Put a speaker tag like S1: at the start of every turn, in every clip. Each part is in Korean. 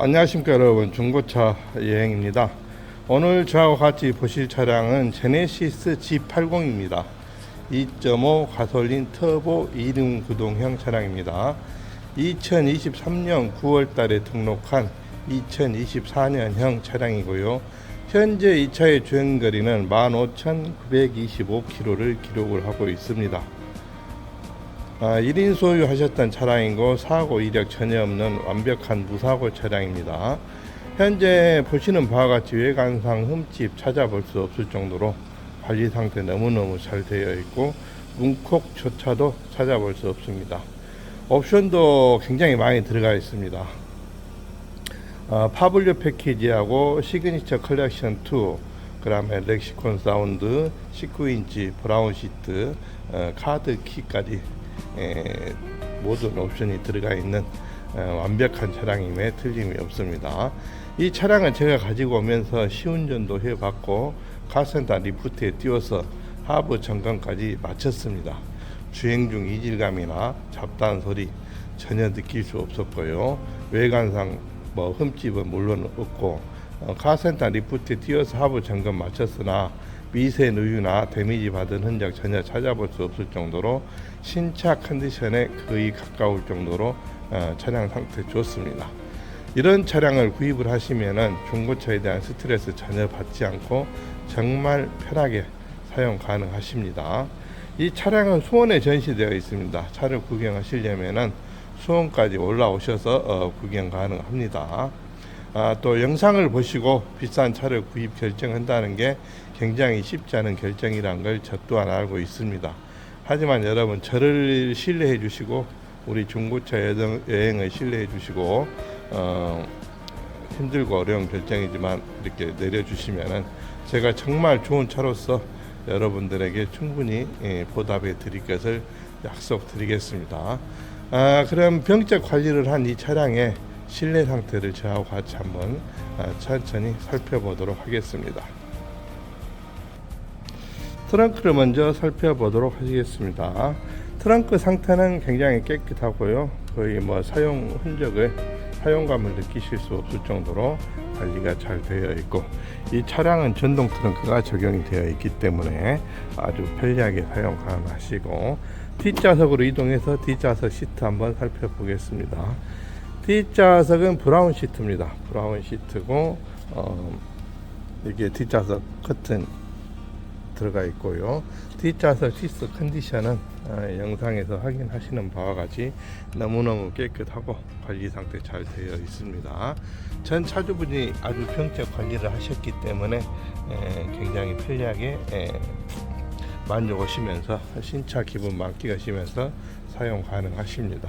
S1: 안녕하십니까 여러분. 중고차 여행입니다. 오늘 저하고 같이 보실 차량은 제네시스 G80입니다. 2.5 가솔린 터보 2륜 구동형 차량입니다. 2023년 9월 달에 등록한 2024년형 차량이고요. 현재 이 차의 주행거리는 15,925km를 기록을 하고 있습니다 아, 1인 소유하셨던 차량이고 사고 이력 전혀 없는 완벽한 무사고 차량입니다. 현재 보시는 바와 같이 외관상 흠집 찾아볼 수 없을 정도로 관리 상태 너무너무 잘 되어 있고 문콕조차도 찾아볼 수 없습니다. 옵션도 굉장히 많이 들어가 있습니다. 어, 파블리오 패키지하고 시그니처 컬렉션 2, 그 다음에 렉시콘 사운드, 19인치 브라운 시트, 어, 카드 키까지 에, 모든 옵션이 들어가 있는 어, 완벽한 차량임에 틀림이 없습니다. 이 차량은 제가 가지고 오면서 시운전도 해봤고 카센터 리프트에 띄워서 하부 점검까지 마쳤습니다. 주행 중 이질감이나 잡다한 소리 전혀 느낄 수 없었고요. 외관상 뭐 흠집은 물론 없고 어, 카센터 리프트에 띄워서 하부 점검 마쳤으나 미세 누유나 데미지 받은 흔적 전혀 찾아볼 수 없을 정도로 신차 컨디션에 거의 가까울 정도로 어, 차량 상태 좋습니다. 이런 차량을 구입을 하시면은 중고차에 대한 스트레스 전혀 받지 않고 정말 편하게 사용 가능하십니다. 이 차량은 수원에 전시되어 있습니다. 차를 구경하시려면은 수원까지 올라오셔서 어, 구경 가능합니다. 아, 또 영상을 보시고 비싼 차를 구입 결정한다는 게 굉장히 쉽지 않은 결정이란 걸 저 또한 알고 있습니다. 하지만 여러분 저를 신뢰해 주시고 우리 중고차 여행- 여행을 신뢰해 주시고 어, 힘들고 어려운 결정이지만 이렇게 내려주시면은 제가 정말 좋은 차로서 여러분들에게 충분히 예, 보답해 드릴 것을 약속드리겠습니다. 아, 그럼 병적 관리를 한 이 차량의 실내 상태를 저하고 같이 한번 아, 천천히 살펴보도록 하겠습니다. 트렁크를 먼저 살펴보도록 하겠습니다. 트렁크 상태는 굉장히 깨끗하고요. 거의 뭐 사용 흔적을 사용감을 느끼실 수 없을 정도로 관리가 잘 되어 있고 이 차량은 전동 트렁크가 적용이 되어 있기 때문에 아주 편리하게 사용 가능하시고 뒷좌석으로 이동해서 뒷좌석 시트 한번 살펴보겠습니다. 뒷좌석은 브라운 시트입니다. 브라운 시트고 어, 이게 뒷좌석 커튼 들어가 있고요. 뒷좌석 시트 컨디션은 어, 영상에서 확인하시는 바와 같이 너무너무 깨끗하고 관리 상태 잘 되어 있습니다. 전 차주분이 아주 평적 관리를 하셨기 때문에 에, 굉장히 편리하게 에, 만족하시면서 신차 기분 만끽하시면서 사용 가능하십니다.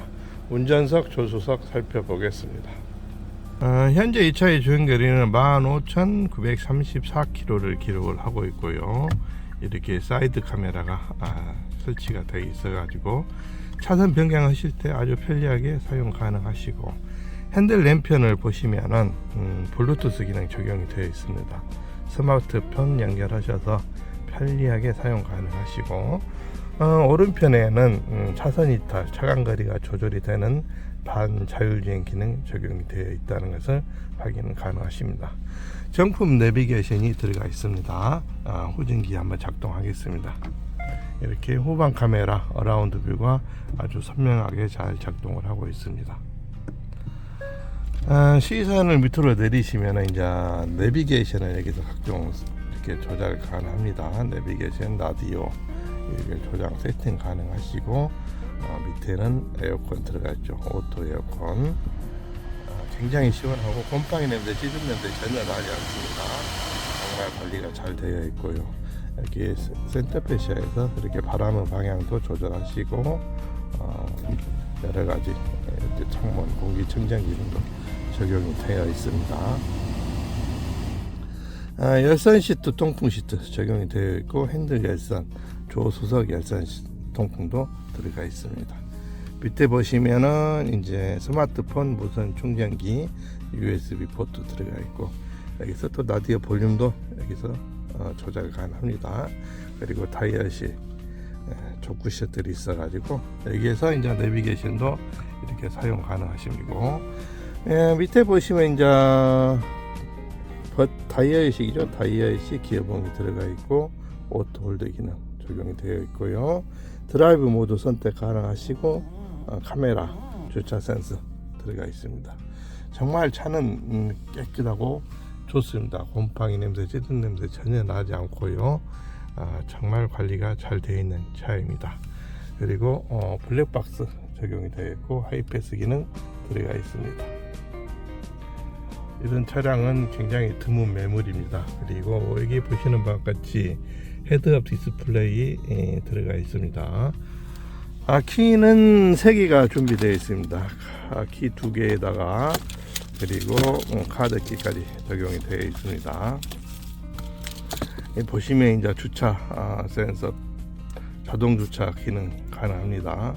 S1: 운전석, 조수석 살펴보겠습니다. 어, 현재 이 차의 주행 거리는 15,934km를 기록을 하고 있고요. 이렇게 사이드 카메라가 아, 설치가 되어 있어 가지고 차선 변경하실 때 아주 편리하게 사용 가능하시고 핸들 램편을 보시면은 음, 블루투스 기능 적용이 되어 있습니다. 스마트폰 연결하셔서 편리하게 사용 가능하시고 어, 오른편에는 음, 차선 이탈, 차간 거리가 조절이 되는 반자율주행 기능 적용이 되어 있다는 것을 확인 가능하십니다. 정품 내비게이션이 들어가 있습니다. 아, 후진기 한번 작동하겠습니다. 이렇게 후방 카메라 어라운드 뷰가 아주 선명하게 잘 작동을 하고 있습니다. 아, 시선을 밑으로 내리시면 이제 내비게이션을 여기서 각종 이렇게 조절 가능합니다. 내비게이션 라디오 이렇게 조작 세팅 가능하시고 어, 밑에는 에어컨 들어가 있죠. 오토 에어컨 어, 굉장히 시원하고 곰팡이 냄새, 찌든 냄새 전혀 나지 않습니다. 정말 관리가 잘 되어 있고요. 여기 세- 센터페시아에서 이렇게 바람의 방향도 조절하시고 어, 여러 가지 창문 공기청정 기능도 적용이 되어 있습니다. 아, 열선 시트, 통풍 시트 적용이 되어 있고 핸들 열선, 조수석 열선 시- 통풍도 들어가 있습니다. 밑에 보시면은 이제 스마트폰 무선 충전기 USB 포트 들어가 있고 여기서 또 라디오 볼륨도 여기서 어, 조절 가능합니다. 그리고 다이얼시 족구 셔틀이 있어가지고 여기에서 이제 내비게이션도 이렇게 사용 가능하시고 예, 밑에 보시면 이제. 타이어 의식 기어봉이 들어가 있고 오토 홀드 기능 적용이 되어 있고요. 드라이브 모드 선택 가능하시고 어, 카메라 주차 센서 들어가 있습니다. 정말 차는 음, 깨끗하고 좋습니다. 곰팡이 냄새, 찌든 냄새 전혀 나지 않고요. 아, 정말 관리가 잘 되어 있는 차입니다. 그리고 어, 블랙박스 적용이 되어 있고 하이패스 기능 들어가 있습니다. 이런 차량은 굉장히 드문 매물입니다. 그리고 여기 보시는 바와 같이 헤드업 디스플레이 예, 들어가 있습니다. 아, 키는 3개가 준비되어 있습니다. 아, 키 2개에다가 그리고 어, 카드 키까지 적용이 되어 있습니다. 이 보시면 이제 주차 아, 센서 자동 주차 기능 가능합니다.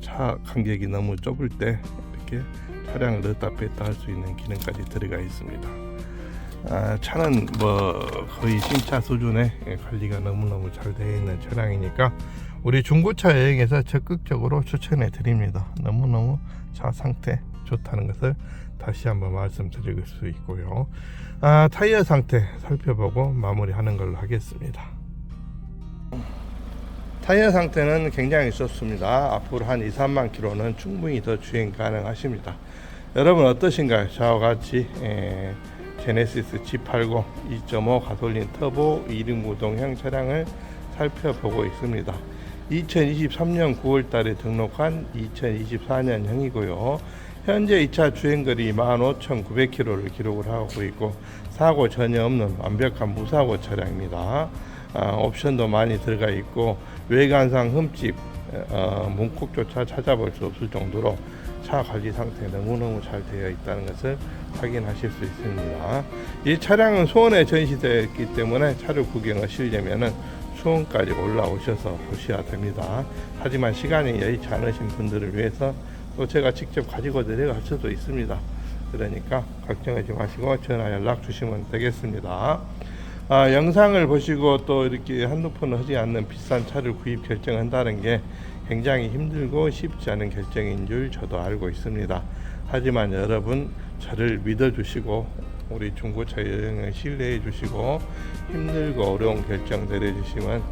S1: 차 간격이 너무 좁을 때 이렇게 차량을 넣었다 뺐다 할 수 있는 기능까지 들어가 있습니다. 아, 차는 뭐 거의 신차 수준의 관리가 너무너무 잘 되어 있는 차량이니까 우리 중고차 여행에서 적극적으로 추천해 드립니다. 너무너무 차 상태 좋다는 것을 다시 한번 말씀드릴 수 있고요. 아, 타이어 상태 살펴보고 마무리하는 걸로 하겠습니다. 타이어 상태는 굉장히 좋습니다. 앞으로 한 2, 3만 킬로는 충분히 더 주행 가능하십니다. 여러분 어떠신가요? 저와 같이 에, 제네시스 G80 2.5 가솔린 터보 2륜 구동형 차량을 살펴보고 있습니다. 2023년 9월 달에 등록한 2024년형이고요. 현재 2차 주행거리 15,900km를 기록을 하고 있고 사고 전혀 없는 완벽한 무사고 차량입니다. 아, 옵션도 많이 들어가 있고 외관상 흠집 어, 문콕조차 찾아볼 수 없을 정도로 차 관리 상태 너무너무 잘 되어 있다는 것을 확인하실 수 있습니다. 이 차량은 수원에 전시되어 있기 때문에 차를 구경하시려면은 수원까지 올라오셔서 보셔야 됩니다. 하지만 시간이 여의치 않으신 분들을 위해서 또 제가 직접 가지고 내려갈 수도 있습니다. 그러니까 걱정하지 마시고 전화 연락 주시면 되겠습니다. 아, 영상을 보시고 또 이렇게 한두 푼 하지 않는 비싼 차를 구입 결정한다는 게 굉장히 힘들고 쉽지 않은 결정인 줄 저도 알고 있습니다. 하지만 여러분 저를 믿어주시고 우리 중고차 여행을 신뢰해 주시고 힘들고 어려운 결정 내려주시면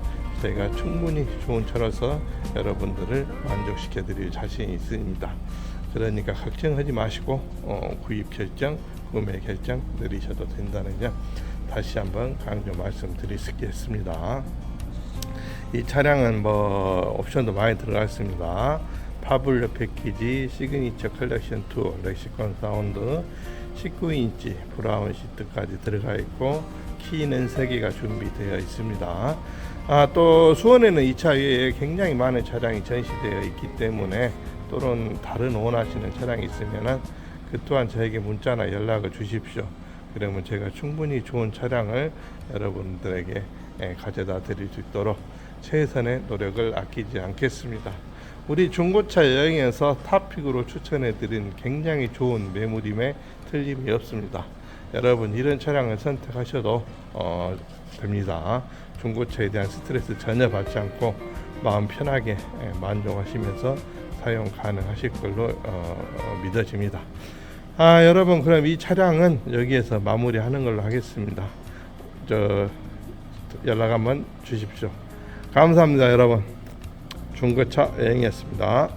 S1: 저희가 충분히 좋은 차로서 여러분들을 만족시켜 드릴 자신이 있습니다. 그러니까 걱정하지 마시고 어, 구입 결정, 구매 결정 내리셔도 된다는 점 다시 한번 강조 말씀드리겠습니다. 이 차량은 뭐 옵션도 많이 들어가 있습니다. 파블러 패키지, 시그니처 컬렉션 2, 렉시콘 사운드, 19인치 브라운 시트까지 들어가 있고 키는 3개가 준비되어 있습니다. 아, 또 수원에는 이 차 외에 굉장히 많은 차량이 전시되어 있기 때문에 또는 다른 원하시는 차량이 있으면은 그 또한 저에게 문자나 연락을 주십시오. 그러면 제가 충분히 좋은 차량을 여러분들에게 예, 가져다 드릴 수 있도록 최선의 노력을 아끼지 않겠습니다. 우리 중고차 여행에서 탑픽으로 추천해 드린 굉장히 좋은 매물임에 틀림이 없습니다. 여러분 이런 차량을 선택하셔도 어, 됩니다. 중고차에 대한 스트레스 전혀 받지 않고 마음 편하게 예, 만족하시면서 사용 가능하실 걸로 어, 어, 믿어집니다. 아 여러분 그럼 이 차량은 여기에서 마무리하는 걸로 하겠습니다. 저 연락 한번 주십시오. 감사합니다 여러분. 중고차 여행이었습니다.